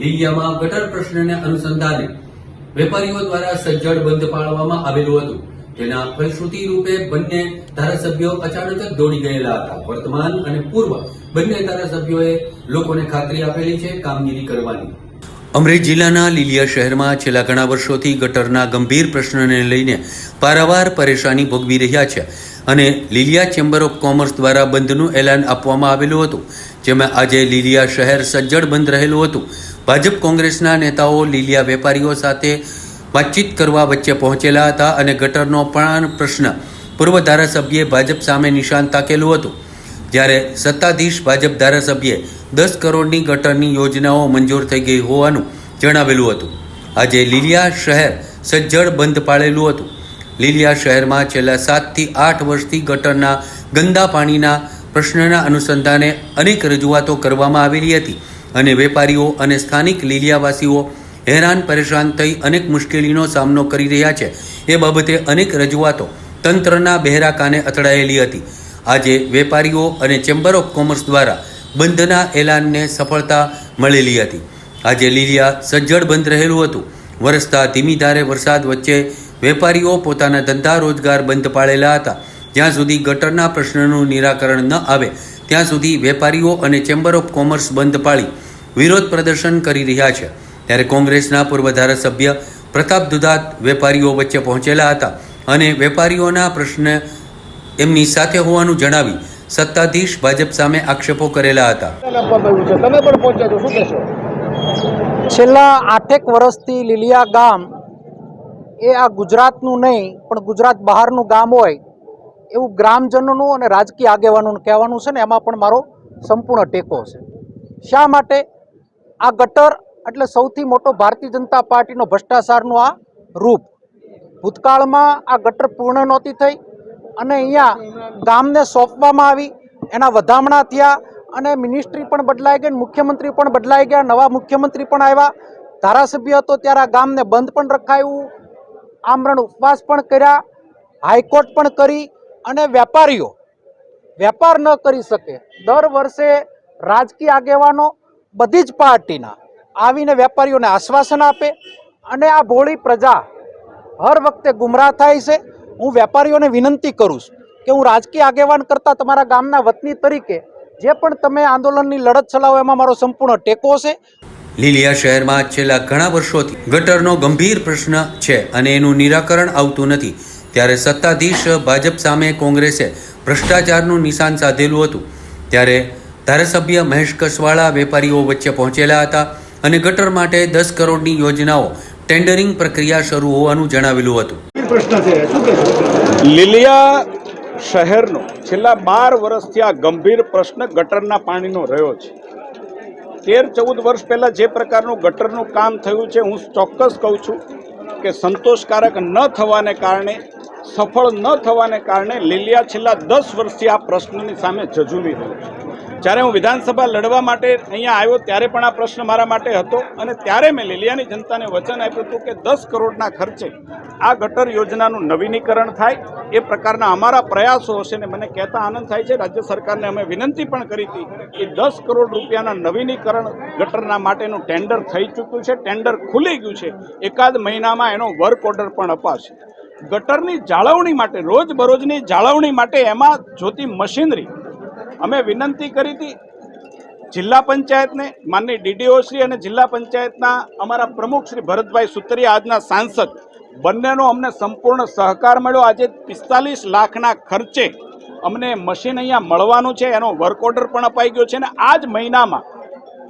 લીલિયામાં ગટર પ્રશ્નને અનુસંધાને વેપારીઓ દ્વારા સજ્જડ બંધ પાડવામાં આવેલું હતું. તેના ફલશ્રુતિ રૂપે બંને ધારાસભ્યો અચાનક જ દોડી ગયેલા હતા. વર્તમાન અને પૂર્વ બંને ધારાસભ્યોએ લોકોને ખાતરી આપેલી છે, કામગીરી કરવાની. અમરેલી જિલ્લાના લીલિયા શહેરમાં છેલ્લા ઘણા વર્ષોથી ગટરના ગંભીર પ્રશ્નને લઈને પારાવાર પરેશાની ભોગવી રહ્યા છે અને લીલિયા ચેમ્બર ઓફ કોમર્સ દ્વારા બંધનું એલાન આપવામાં આવેલું હતું, જેમાં આજે લીલિયા શહેર સજ્જડ બંધ રહેલું હતું. ભાજપ કોંગ્રેસના નેતાઓ, લીલિયા વેપારીઓ સાથે વાતચીત કરવા વચ્ચે પહોંચેલા હતા અને ગટરનો પણ પ્રશ્ન પૂર્વ ધારાસભ્યે ભાજપ સામે નિશાન તાકેલું હતું. જ્યારે સત્તાધીશ ભાજપ ધારાસભ્યે દસ કરોડની ગટરની યોજનાઓ મંજૂર થઈ ગઈ હોવાનું જણાવેલું હતું. આજે લીલિયા શહેર સજ્જડ બંધ પાળેલું હતું. લીલિયા શહેરમાં છેલ્લા સાતથી આઠ વર્ષથી ગટરના ગંદા પાણીના પ્રશ્નના અનુસંધાને અનેક રજૂઆતો કરવામાં આવેલી હતી. અને વેપારીઓ અને સ્થાનિક લીલિયાવાસીઓ હેરાન પરેશાન થઈ અનેક મુશ્કેલીનો સામનો કરી રહ્યા છે. એ બાબતે અનેક રજૂઆતો તંત્રના બહેરા કાને અથડાયેલી હતી. આજે વેપારીઓ અને ચેમ્બર ઓફ કોમર્સ દ્વારા બંધના એલાનને સફળતા મળેલી હતી. આજે લીલિયા સજ્જડ બંધ રહેલું હતું. વરસતા ધીમી ધારે વરસાદ વચ્ચે વેપારીઓ પોતાના ધંધા રોજગાર બંધ પાડેલા હતા. જ્યાં સુધી ગટરના પ્રશ્નનું નિરાકરણ ન આવે ત્યાં સુધી વેપારીઓ અને ચેમ્બર ઓફ કોમર્સ બંધ પાળી વિરોધ પ્રદર્શન કરી રહ્યા છે. ત્યારે કોંગ્રેસના પૂર્વ ધારાસભ્ય પ્રતાપ દુધાત વેપારીઓ વચ્ચે પહોંચેલા હતા અને વેપારીઓના પ્રશ્ન એમની સાથે હોવાનું જણાવી સત્તાધીશ ભાજપ સામે આક્ષેપો કરેલા હતા. છેલ્લા આઠેક વર્ષથી લીલિયા ગામ એ આ ગુજરાતનું નહીં પણ ગુજરાત બહારનું ગામ હોય એવું ગ્રામજનોનું અને રાજકીય આગેવાનોનું કહેવાનું છે ને, એમાં પણ મારો સંપૂર્ણ ટેકો છે. શા માટે? આ ગટર એટલે સૌથી મોટો ભારતીય જનતા પાર્ટીનો ભ્રષ્ટાચારનું આ રૂપ. ભૂતકાળમાં આ ગટર પૂર્ણ નહોતી થઈ અને અહીંયા ગામને સોંપવામાં આવી, એના વધામણા થયા અને મિનિસ્ટ્રી પણ બદલાઈ ગઈ, મુખ્યમંત્રી પણ બદલાઈ ગયા, નવા મુખ્યમંત્રી પણ આવ્યા. ધારાસભ્ય હતો ત્યારે આ ગામને બંધ પણ રખાયું, આમરણ ઉપવાસ પણ કર્યા, હાઈકોર્ટ પણ કરી અને વેપારીઓ વેપાર ન કરી શકે. દર વર્ષે રાજકીય આગેવાનો બધી જ પાર્ટીના આવીને વેપારીઓને આશ્વાસન આપે અને આ ભોળી પ્રજા હર વખતે ગુમરાહ થાય છે. હું વેપારીઓને વિનંતી કરું છું કે હું રાજકીય આગેવાન કરતાં તમારા ગામના વતની તરીકે જે પણ તમે આંદોલનની લડત ચલાવો એમાં મારો સંપૂર્ણ ટેકો છે. લીલિયા શહેરમાં છેલ્લા ઘણા વર્ષોથી ગટરનો ગંભીર પ્રશ્ન છે અને એનું નિરાકરણ આવતું નથી. ત્યારે સત્તાધીશ ભાજપ સામે કોંગ્રેસે ભ્રષ્ટાચારનું નિશાન સાધેલું હતું. ત્યારે ધારાસભ્ય મહેશ કસવાળા વેપારીઓ વચ્ચે પહોંચેલા હતા અને ગટર માટે દસ કરોડની યોજનાઓ ટેન્ડરિંગ પ્રક્રિયા શરૂ હોવાનું જણાવેલું હતું. લીલિયા શહેરનો છેલ્લા બાર વર્ષથી આ ગંભીર પ્રશ્ન ગટરના પાણીનો રહ્યો છે. તેર ચૌદ વર્ષ પહેલાં જે પ્રકારનું ગટરનું કામ થયું છે હું ચોક્કસ કહું છું કે સંતોષકારક ન થવાને કારણે સફળ ન થવાને કારણે લીલિયા છેલ્લા દસ વર્ષથી આ પ્રશ્નની સામે જજુમી રહ્યો છે. જ્યારે હું વિધાનસભા લડવા માટે અહીંયા આવ્યો ત્યારે પણ આ પ્રશ્ન મારા માટે હતો અને ત્યારે મેં લીલિયાની જનતાને વચન આપ્યું હતું કે દસ કરોડના ખર્ચે આ ગટર યોજનાનું નવીનીકરણ થાય. એ પ્રકારના અમારા પ્રયાસો હશે ને મને કહેતા આનંદ થાય છે. રાજ્ય સરકારને અમે વિનંતી પણ કરી હતી કે દસ કરોડ રૂપિયાના નવીનીકરણ ગટરના માટેનું ટેન્ડર થઈ ચૂક્યું છે. ટેન્ડર ખુલી ગયું છે. એકાદ મહિનામાં એનો વર્ક ઓર્ડર પણ અપાશે. ગટરની જાળવણી માટે રોજ બરોજની જાળવણી માટે એમાં જોતી મશીનરી. અમે વિનંતી કરી હતી જિલ્લા પંચાયતને, માનની ડીડીઓ શ્રી અને જિલ્લા પંચાયતના અમારા પ્રમુખ શ્રી ભરતભાઈ સુતરિયા, આજના સાંસદ. બંનેનો અમને સંપૂર્ણ સહકાર મળ્યો. આજે પિસ્તાલીસ લાખના ખર્ચે અમને મશીન અહીંયા મળવાનું છે. એનો વર્ક ઓર્ડર પણ અપાઈ ગયો છે. અને આ જ મહિનામાં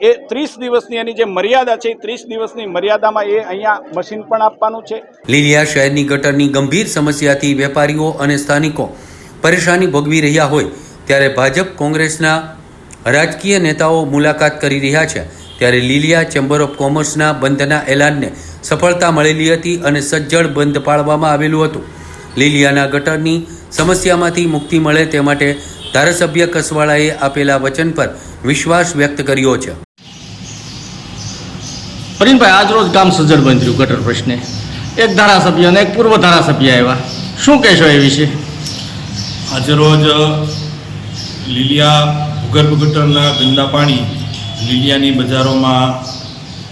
એ ત્રીસ દિવસની એની જે મર્યાદા છે, એ ત્રીસ દિવસની મર્યાદામાં એ અહીંયા મશીન પણ આપવાનું છે. લીલિયા શહેરની ગટરની ગંભીર સમસ્યાથી વેપારીઓ અને સ્થાનિકો પરેશાની ભોગવી રહ્યા હોય ત્યારે ભાજપ કોંગ્રેસના રાજકીય નેતાઓ મુલાકાત કરી રહ્યા છે. ત્યારે લીલિયા ચેમ્બર ઓફ કોમર્સના બંધના એલાનને સફળતા મળેલી હતી અને સજ્જડ બંધ પાડવામાં આવેલું હતું. લીલિયાના ગટરની સમસ્યામાંથી મુક્તિ મળે તે માટે ધારાસભ્ય કસવાળાએ આપેલા વચન પર વિશ્વાસ વ્યક્ત કર્યો છે. પ્રવીણભાઈ આજરોજ ગામ સજ્જડ બંધ રહ્યું ગટર પ્રશ્ને. એક ધારાસભ્ય અને એક પૂર્વ ધારાસભ્ય આવ્યા. શું કહેશો એ વિશે? આજરોજ લીલિયા ભૂગર્ભ ગટરના ગંદા પાણી લીલિયાની બજારોમાં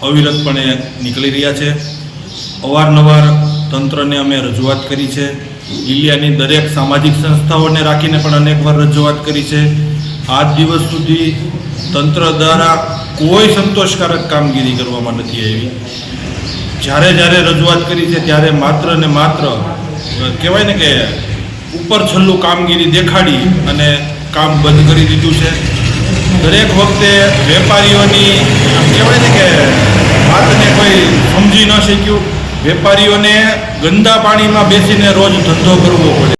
અવિરતપણે નીકળી રહ્યા છે. અવારનવાર તંત્રને અમે રજૂઆત કરી છે. લીલિયાની દરેક સામાજિક સંસ્થાઓને રાખીને પણ અનેકવાર રજૂઆત કરી છે. આજ દિવસ સુધી તંત્ર દ્વારા કોઈ સંતોષકારક કામગીરી કરવામાં નથી આવી. જ્યારે જ્યારે રજૂઆત કરી છે ત્યારે માત્ર ને માત્ર કહેવાય ને કે ઉપર છલ્લું કામગીરી દેખાડી અને કામ બંધ કરી દીધું છે. દરેક વખતે વેપારીઓની કહેવાય ને કે વાતને કોઈ સમજી ન શક્યું. વેપારીઓને ગંદા પાણીમાં બેસીને રોજ ધંધો કરવો પડે.